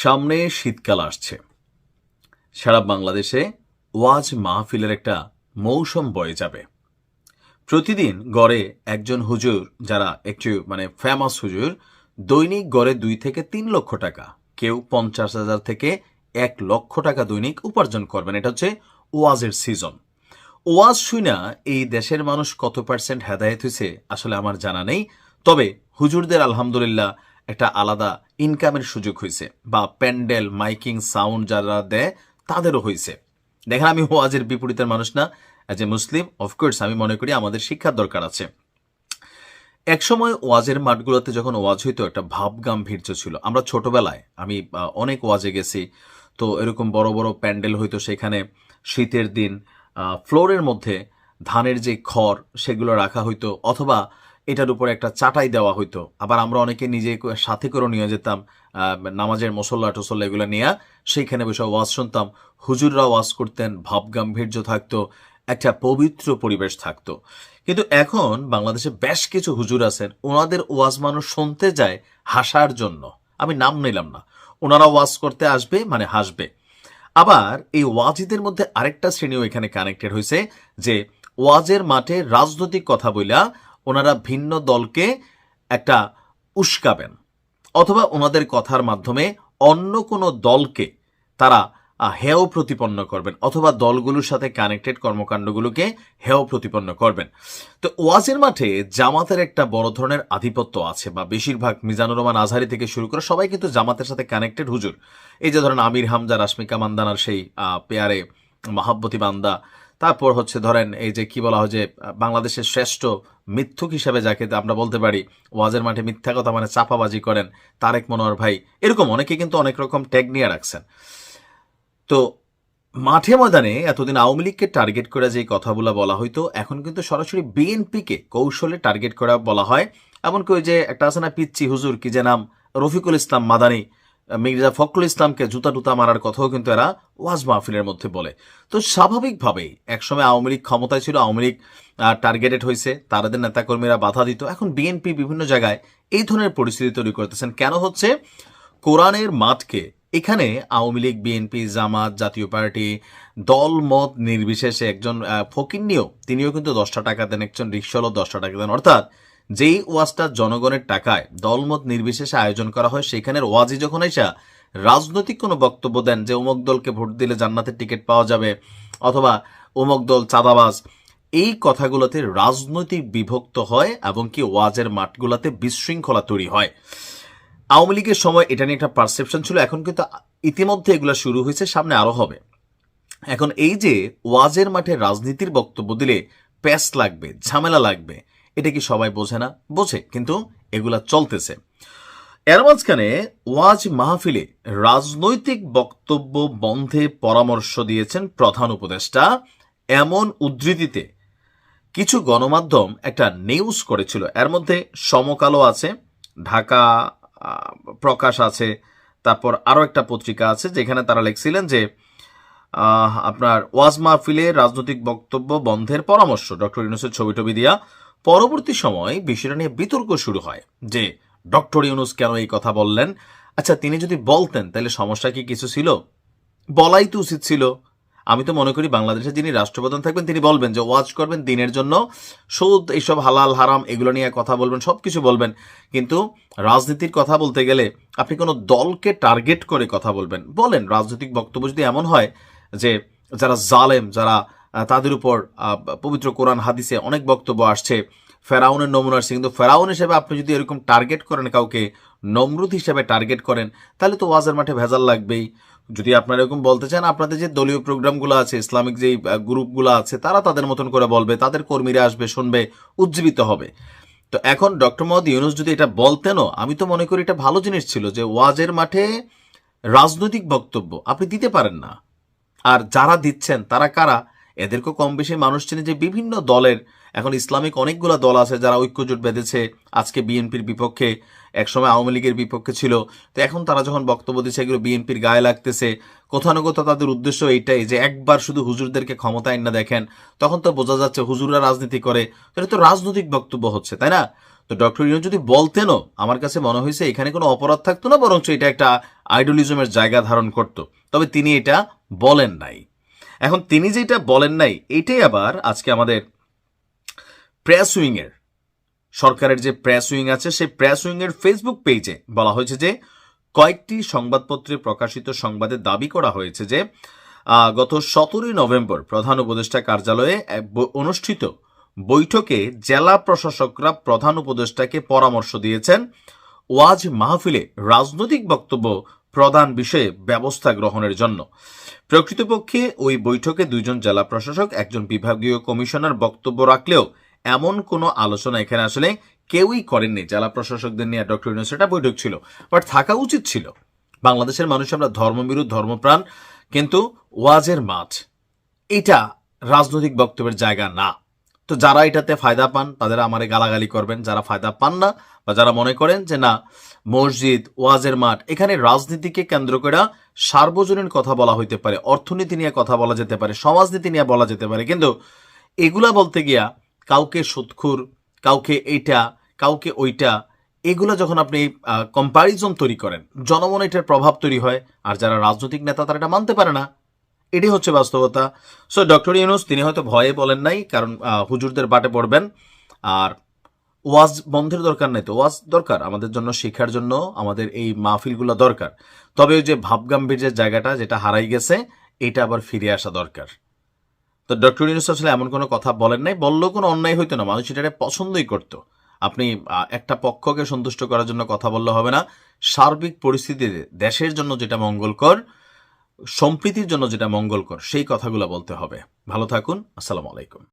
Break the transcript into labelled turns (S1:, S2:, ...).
S1: সামনে শীতকাল আসছে। সারা বাংলাদেশে ওয়াজ মাহফিলের একটা মৌসুম বয়ে যাবে। প্রতিদিন গড়ে একজন হুজুর, যারা একটু মানে ফেমাস হুজুর, দৈনিক গড়ে দুই থেকে তিন লক্ষ টাকা। কেউ পঞ্চাশ হাজার থেকে এক লক্ষ টাকা দৈনিক উপার্জন করবেন। এটা হচ্ছে ওয়াজের সিজন ওয়াজ শুনা এই দেশের মানুষ কত পার্সেন্ট হেদায়েত হয়েছে আসলে আমার জানা নেই। তবে হুজুরদের আলহামদুলিল্লাহ একটা আলাদা ইনকামের সুযোগ হয়েছে বা প্যান্ডেল, মাইকিং, সাউন্ড যারা দেয় তাদেরও হয়েছে। দেখেন আমি ওয়াজের বিপরীতের মানুষ না অ্যাজ এ মুসলিম অফকোর্স আমি মনে করি আমাদের শিক্ষার দরকার আছে। একসময় ওয়াজের মাঠগুলোতে যখন ওয়াজ হইতো, একটা ভাব গাম্ভীর্য ছিল। আমরা ছোটবেলায়, আমি অনেক ওয়াজে গেছি। তো এরকম বড় বড় প্যান্ডেল হইতো সেখানে শীতের দিন ফ্লোরের মধ্যে ধানের যে খড় সেগুলো রাখা হইতো, অথবা এটার উপর একটা চাটাই দেওয়া হইতো। আবার আমরা অনেকে নিজে সাথে করে নিয়ে যেতাম নামাজের মশল্লা টসল্লা এগুলো নিয়ে। সেইখানে বসে ওয়াজ শুনতাম। হুজুররা ওয়াজ করতেন ভাব গাম্ভীর্য থাকতো, একটা পবিত্র পরিবেশ থাকতো। কিন্তু এখন বাংলাদেশে বেশ কিছু হুজুর আছেন, ওনাদের ওয়াজ মানুষ শুনতে যায় হাসার জন্য। আমি নাম নিলাম না। ওনারা ওয়াজ করতে আসবে মানে হাসবে। আবার এই ওয়াজিদের মধ্যে আরেকটা শ্রেণীও এখানে কানেক্টেড হয়েছে যে ওয়াজের মাঠে রাজনৈতিক কথা বইলা ওনারা ভিন্ন দলকে একটা উস্কাবেন অথবা ওনাদের কথার মাধ্যমে অন্য কোনো দলকে তারা হেয় প্রতিপন্ন করবেন অথবা দলগুলোর সাথে কানেক্টেড কর্মকাণ্ডগুলোকে হেয় প্রতিপন্ন করবেন। তো ওয়াজের মাঠে জামাতের একটা বড় ধরনের আধিপত্য আছে বা বেশিরভাগ মিজানুর রহমান আজহারি থেকে শুরু করে সবাই কিন্তু জামাতের সাথে কানেক্টেড হুজুর। এই যে ধরেন আমির হামজা, রাশমিকা মান্দানার সেই পেয়ারে, মাহাব্বতী বান্দা তারপর হচ্ছে ধরেন এই যে কি বলা হয় যে, বাংলাদেশের শ্রেষ্ঠ মিথ্যুক হিসাবে যাকে আমরা বলতে পারি, ওয়াজের মাঠে মিথ্যা কথা মানে চাপাবাজি করেন তারেক মনোয়ার ভাই। এরকম অনেকে কিন্তু অনেক রকম ট্যাগ নিয়ে রাখছেন। তো মাঠে ময়দানে এতদিন আওয়ামী লীগকে টার্গেট করে যে কথাগুলো বলা হইতো, এখন কিন্তু সরাসরি বিএনপিকে কৌশলে টার্গেট করা বলা হয়। এমনকি ওই যে একটা আছে না পিচ্ছি হুজুর, কি যে নাম? রফিকুল ইসলাম মাদানি। মির্জা ফখরুল ইসলামকে জুতা টুতা মারার কথাও কিন্তু এরা ওয়াজ মাহফিলের মধ্যে বলে। তো স্বাভাবিকভাবেই একসময় আওয়ামী লীগ ক্ষমতায় ছিল আওয়ামী লীগ টার্গেটেড হয়েছে তাদের নেতাকর্মীরা বাধা দিত। এখন বিএনপি বিভিন্ন জায়গায় এই ধরনের পরিস্থিতি তৈরি করতেছেন। কেন হচ্ছে? কোরআনের মাঠকে এখানে আওয়ামী লীগ বিএনপি জামাত জাতীয় পার্টি দল মত নির্বিশেষে একজন আহ, নিয়েও তিনিও কিন্তু দশটা টাকা দেন একজন রিক্সালও দশটা টাকা দেন। অর্থাৎ যেই ওয়াজটা জনগণের টাকায় দলমত নির্বিশেষে আয়োজন করা হয়, সেখানের ওয়াজি যখন এসা রাজনৈতিক কোনো বক্তব্য দেন যে অমুক দলকে ভোট দিলে জান্নাতের টিকিট পাওয়া যাবে অথবা অমুক দল চাঁদাবাজ, এই কথাগুলোতে রাজনৈতিক বিভক্ত হয় এবং কি ওয়াজের মাঠগুলোতে বিশৃঙ্খলা তৈরি হয়। আওয়ামী লীগের সময় এটা নিয়ে একটা পারসেপশন ছিল, এখন কিন্তু ইতিমধ্যে এগুলো শুরু হয়েছে, সামনে আরও হবে। এখন এই যে ওয়াজের মাঠে রাজনীতির বক্তব্য দিলে প্যাস লাগবে, ঝামেলা লাগবে এটা কি সবাই বোঝে না? বোঝে, কিন্তু এগুলা চলতেছে। এর মাঝখানে ওয়াজ মাহফিলে রাজনৈতিক বক্তব্য বন্ধে পরামর্শ দিয়েছেন প্রধান উপদেষ্টা। এমন উদ্ধৃতিতে কিছু গণমাধ্যম একটা নিউজ করেছিল। এর মধ্যে সমকালো আছে, ঢাকা প্রকাশ আছে, তারপর আরও একটা পত্রিকা আছে যেখানে তারা লিখছিলেন যে আপনার ওয়াজ মাহফিলে রাজনৈতিক বক্তব্য বন্ধের পরামর্শ। ডক্টর ইউনুসের ছবি টবি দিয়া পরবর্তী সময় বিষয়টা নিয়ে বিতর্ক শুরু হয় যে, ডক্টর ইউনুস কেন এই কথা বললেন? আচ্ছা তিনি যদি বলতেন, তাহলে সমস্যা কি কিছু ছিল? বলাই তো উচিত ছিল। আমি তো মনে করি বাংলাদেশে যিনি রাষ্ট্রপ্রধান থাকবেন, তিনি বলবেন যে, ওয়াজ করবেন, দিনের জন্য সুদ এইসব হালাল, হারাম, এগুলো নিয়ে কথা বলবেন সব কিছু বলবেন। কিন্তু রাজনীতির কথা বলতে গেলে আপনি কোনো দলকে টার্গেট করে কথা বলবেন। বলেন, রাজনৈতিক বক্তব্য যদি এমন হয় যে, যারা জালেম, যারা তাদের উপর পবিত্র কোরআন হাদিসে অনেক বক্তব্য আসছে। ফেরাউনের নমুনা আসছে কিন্তু ফেরাউন হিসেবে আপনি যদি এরকম টার্গেট করেন, কাউকে নমরুদ হিসেবে টার্গেট করেন, তাহলে তো ওয়াজের মাঠে ভেজাল লাগবেই। যদি আপনারা এরকম বলতে চান, আপনাদের যে দলীয় প্রোগ্রামগুলো আছে, ইসলামিক যে গ্রুপগুলো আছে, তারা তাদের মতন করে বলবে, তাদের কর্মীরা আসবে, শুনবে, উজ্জীবিত হবে। তো এখন ডক্টর মোহাম্মদ ইউনুস যদি এটা বলতেনও, আমি তো মনে করি এটা ভালো জিনিস ছিল যে ওয়াজের মাঠে রাজনৈতিক বক্তব্য আপনি দিতে পারেন না। আর যারা দিচ্ছেন, তারা কারা? এদেরকেও কম বেশি মানুষ চেনে যে বিভিন্ন দলের এখন ইসলামিক অনেকগুলো দল আছে যারা ঐক্যজোট বেঁধেছে। আজকে বিএনপির বিপক্ষে, একসময় আওয়ামী লীগের বিপক্ষে ছিল। তো এখন তারা যখন বক্তব্য দিচ্ছে, এগুলো বিএনপির গায়ে লাগতেছে। কোথাও না কোথাও তাদের উদ্দেশ্য এইটাই যে একবার শুধু হুজুরদেরকে ক্ষমতায় না দেখেন, তখন তো বোঝা যাচ্ছে হুজুররা রাজনীতি করে। এটা তো রাজনৈতিক বক্তব্য হচ্ছে, তাই না? তো ডক্টর ইউনুস যদি বলতেনও, আমার কাছে মনে হয়েছে এখানে কোনো অপরাধ থাকতো না, বরঞ্চ এটা একটা আইডলিজমের জায়গা ধারণ করত। তবে তিনি এটা বলেন নাই। এখন তিনি যেটা বলেন নাই, এটাই আবার আজকে আমাদের প্রেস উইংয়ের সরকারের যে প্রেস উইং আছে, সেই প্রেস উইংয়ের ফেসবুক পেজে বলা হয়েছে যে, কয়েকটি সংবাদপত্রে প্রকাশিত সংবাদে দাবি করা হয়েছে যে গত সতেরোই নভেম্বর প্রধান উপদেষ্টা কার্যালয়ে অনুষ্ঠিত বৈঠকে জেলা প্রশাসকরা প্রধান উপদেষ্টাকে পরামর্শ দিয়েছেন। ওয়াজ মাহফিলে রাজনৈতিক বক্তব্য প্রধান বিষয়ে ব্যবস্থা গ্রহণের জন্য। প্রকৃতপক্ষে ওই বৈঠকে দুইজন জেলা প্রশাসক, একজন বিভাগীয় কমিশনার বক্তব্য রাখলেও এমন কোনো আলোচনা এখানে আসলে কেউই করেননি। জেলা প্রশাসকদের নিয়ে ডক্টর ইউনুস এটা বৈঠক ছিল, বাট থাকা উচিত ছিল। বাংলাদেশের মানুষ আমরা ধর্মবিরু ধর্মপ্রাণ, কিন্তু ওয়াজের মাঠ, এটা রাজনৈতিক বক্তব্যের জায়গা না। তো যারা এটাতে ফায়দা পান, তাদের আমারে গালাগালি করবেন। যারা ফায়দা পান না বা যারা মনে করেন যে না, মসজিদ, ওয়াজের মাঠ, এখানে রাজনীতিকে কেন্দ্র করে সার্বজনীন কথা বলা হইতে পারে, অর্থনীতি নিয়ে কথা বলা যেতে পারে, সমাজনীতি নিয়ে বলা যেতে পারে। কিন্তু এগুলা বলতে গিয়া কাউকে সুৎখুর, কাউকে এইটা, কাউকে ওইটা, এগুলা যখন আপনি কম্প্যারিজন তৈরি করেন, জনমনে এটার প্রভাব তৈরি হয়, আর যারা রাজনৈতিক নেতা তারা এটা মানতে পারে না। এটি হচ্ছে বাস্তবতা। সো ডক্টর ইউনুস তিনি হয়তো ভয়ে বলেন নাই, কারণ হুজুরদের বাটে পড়বেন। আর ওয়াজ বন্ধের দরকার নেই তো? ওয়াজ দরকার আমাদের জন্য শেখার জন্য, আমাদের এই মাহফিলগুলো দরকার। তবে ওই যে ভাবগাম্ভীর্যের জায়গাটা যেটা হারাই গেছে, এটা আবার ফিরে আসা দরকার। তো ডক্টর ইউনুস আসলে এমন কোনো কথা বলেন নাই, বললেও কোনো অন্যায় হইতো না। মানুষ এটা পছন্দই করতো। আপনি একটা পক্ষকে সন্তুষ্ট করার জন্য কথা বললে হবে না। সার্বিক পরিস্থিতিতে দেশের জন্য যেটা মঙ্গলকর সম্প্রীতির জন্য যেটা মঙ্গলকর সেই কথাগুলো বলতে হবে। ভালো থাকুন আসসালামু আলাইকুম।